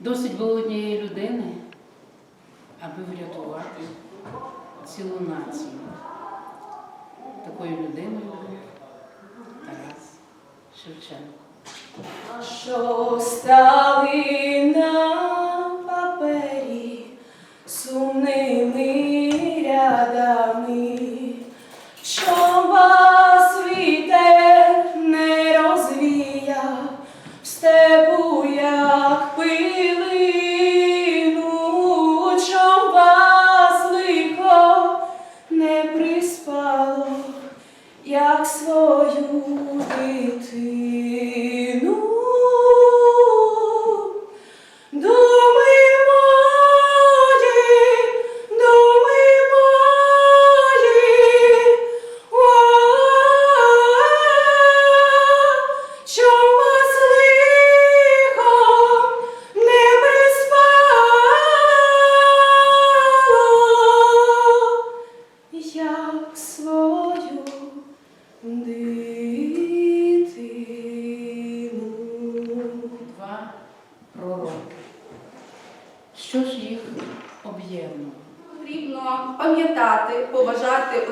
Досить було однієї людини, аби врятувати цілу націю. Такою людиною Тарас Шевченко. Що стали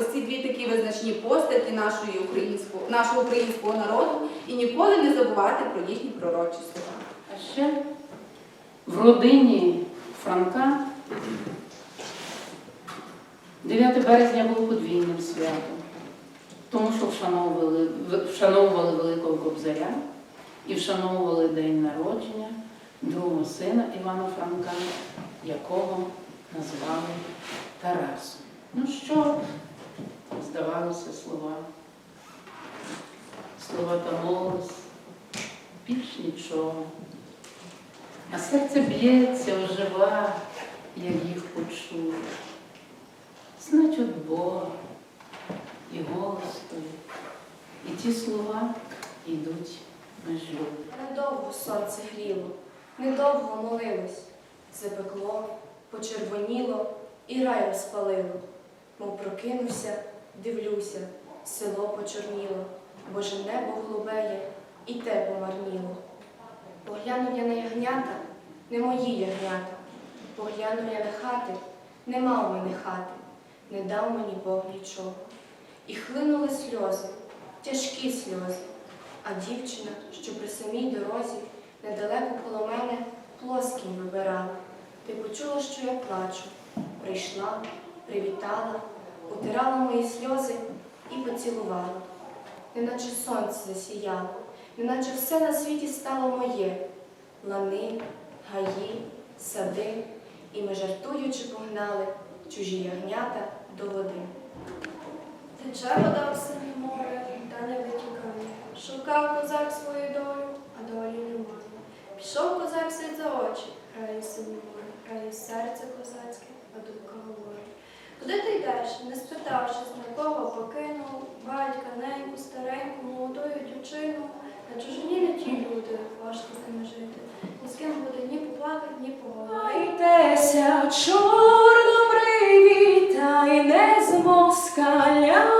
ось ці дві такі визначні постаті нашої українського, нашого українського народу і ніколи не забувати про їхні пророчі слова. А ще в родині Франка 9 березня був подвійним святом, тому що вшановували, вшановували Великого Кобзаря і вшановували день народження другого сина Івана Франка, якого назвали Тарасом. Ну що, здавалося слова, слова та голос, більш нічого. А серце б'ється, ожива, як їх почую. Значить Бог і голос той, і ті слова йдуть меж люди. Недовго сонце гріло, недовго молилось, запекло, почервоніло і рай розпалило. Мов прокинувся, дивлюся, село почорніло, боже небо голубеє, і те помарніло. Поглянув я на ягнята, не мої ягнята. Поглянув я на хати, нема у мене хати, не дав мені Бог нічого. І хлинули сльози, тяжкі сльози. А дівчина, що при самій дорозі, недалеко коло мене, плоскінь вибирала. Ти почула, що я плачу. Прийшла, привітала, утирала мої сльози і поцілувала. Неначе сонце засіяло, неначе все на світі стало моє. Лани, гаї, сади, і ми жартуючи погнали чужі ягнята до води. Тече вода в синє море, та не витікає. Шукав козак свою долю, а долі немає. Пішов козак слід за очі, грає синє море, грає серце козацьке, а думка говорить. Йдеш, не спитавшись, нікого, покинув, батька, неньку, стареньку, молодою дівчину. На чужині не ті люди, важко з ними жити. Ні з ким буде ні поплакати, ні поговорити. Майтеся, чорно привітай, не з москалями,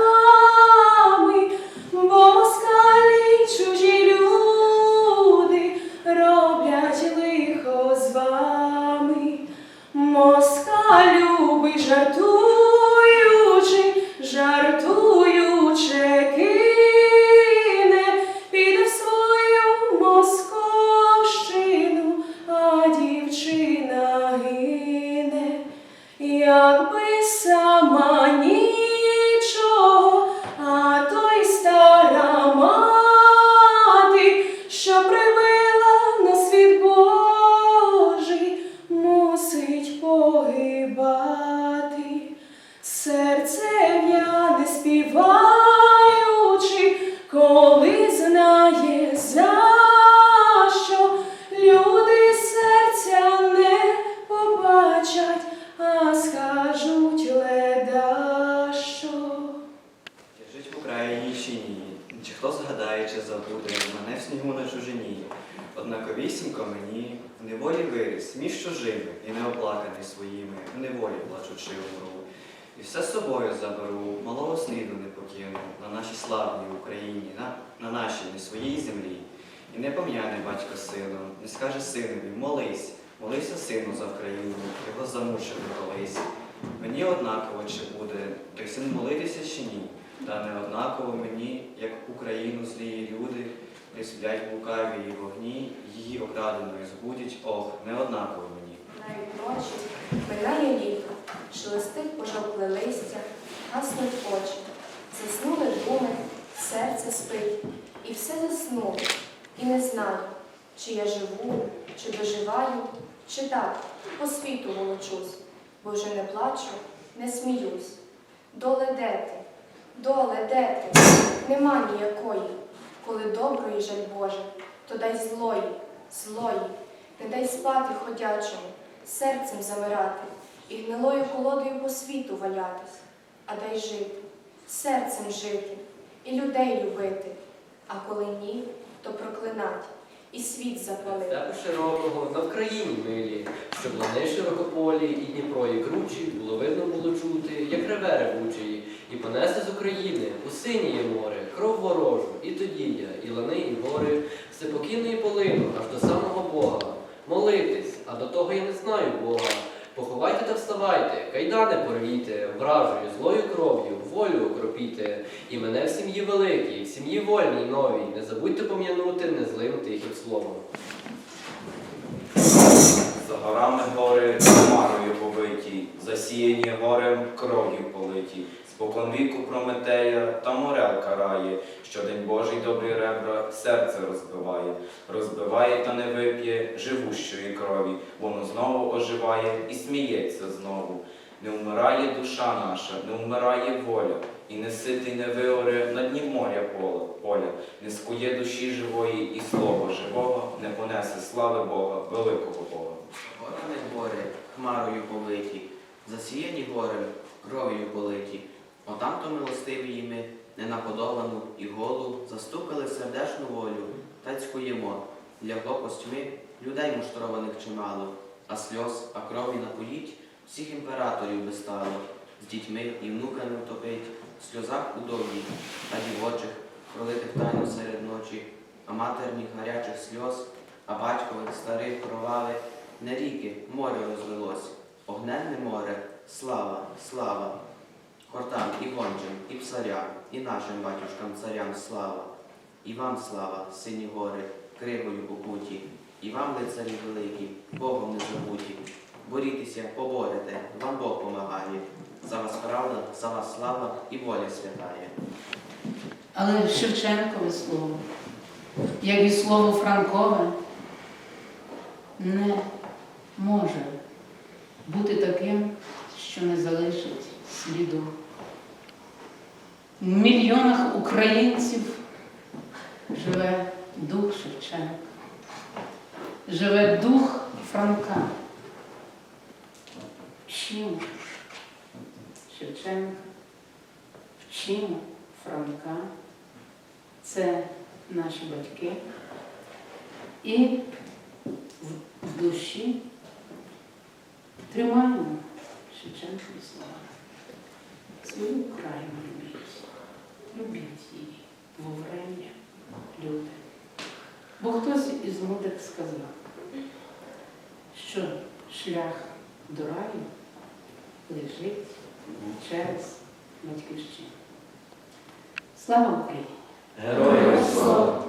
мені в неволі виріс, між чужими і неоплаканий своїми, в неволі плачучи умру. І все з собою заберу, малого сліду не покину на нашій славній Україні, на, на нашій не своїй землі. І не пом'яне батько сину, не скаже синові, молись, Молися, сину, за Україну, його замучили колись. Мені однаково, чи буде той син молитися чи ні. Та не однаково мені, як Україну злії люди, присплять лукаві і вогні, її окраденою збудять, ох, не однаково мені. Навіть ночі минає літо, шелестить пожовкле листя, гаснуть очі, заснули думи, серце спить, і все заснуло, і не знаю, чи я живу, чи доживаю, чи так по світу волочусь, бо вже не плачу, не сміюсь. Доле де ти, доле де ти, нема ніякої, коли доброї жаль Боже, то дай злої, злої, не дай спати ходячому, серцем замирати і гнилою колодою по світу валятись, а дай жити, серцем жити і людей любити, а коли ні, то проклинать і світ запалити. Степу широкого на Вкраїні милі, щоб лани широкополі і Дніпро і кручі було видно було чути, як реве ревучої, і понесе з України у синіє море, кров ворожу, і тоді я, і лани, і гори, всепокійно і полину, аж до самого Бога. Молитись, а до того я не знаю Бога. Поховайте та вставайте, кайдани порвіте, вражою, злою кров'ю, волю окропіте, і мене в сім'ї великій, в сім'ї вольній новій, не забудьте пом'янути незлим тихим словом. За горами гори хмарою побиті, засіяні горем кров'ю политі. Спокон віку Прометея та морел карає, щодень Божий добрі ребра серце розбиває, розбиває та не вип'є живущої крові, воно знову оживає і сміється знову. Не вмирає душа наша, не вмирає воля, і не ситий не виоре на дні моря поля, не скує душі живої, і слово живого не понесе слави Бога, великого Бога. Гори, хмарою политі, засіяні горем, кров'ю политі. Отам то милостиві ми, ненаподобану і голу, застукали сердешну волю, та цькуємо. Для костьми людей муштрованих чимало, а сльоз, а крові напоїть, всіх імператорів би стало, з дітьми і внуками втопить, в сльозах удові, а дівочих, пролитих тайно серед ночі, а матерніх гарячих сльоз, а батькових старих провали, не ріки, море розлилось, огненне море, слава, слава. Хортам і гончим, і псарям, і нашим батюшкам царям слава. І вам слава, сині гори, кригою покуті, і вам, лицарі великі, Богом не забуті. Борітеся, поборете, вам Бог помагає. За вас правда, за вас слава і воля святає. Але Шевченкове слово, як і слово Франкове, не може бути таким, що не залишить сліду. В мільйонах українців живе дух Шевченка, живе дух Франка. Вчимо Шевченка, вчимо Франка. Це наші батьки. І в, душі тримаємо Шевченкові слова. Свою Україну любіть. Любіть її вовремя, люди. Бо хтось із мудрих сказав, що шлях до раю лежить через батьківщину. Слава Україні! Героям слава!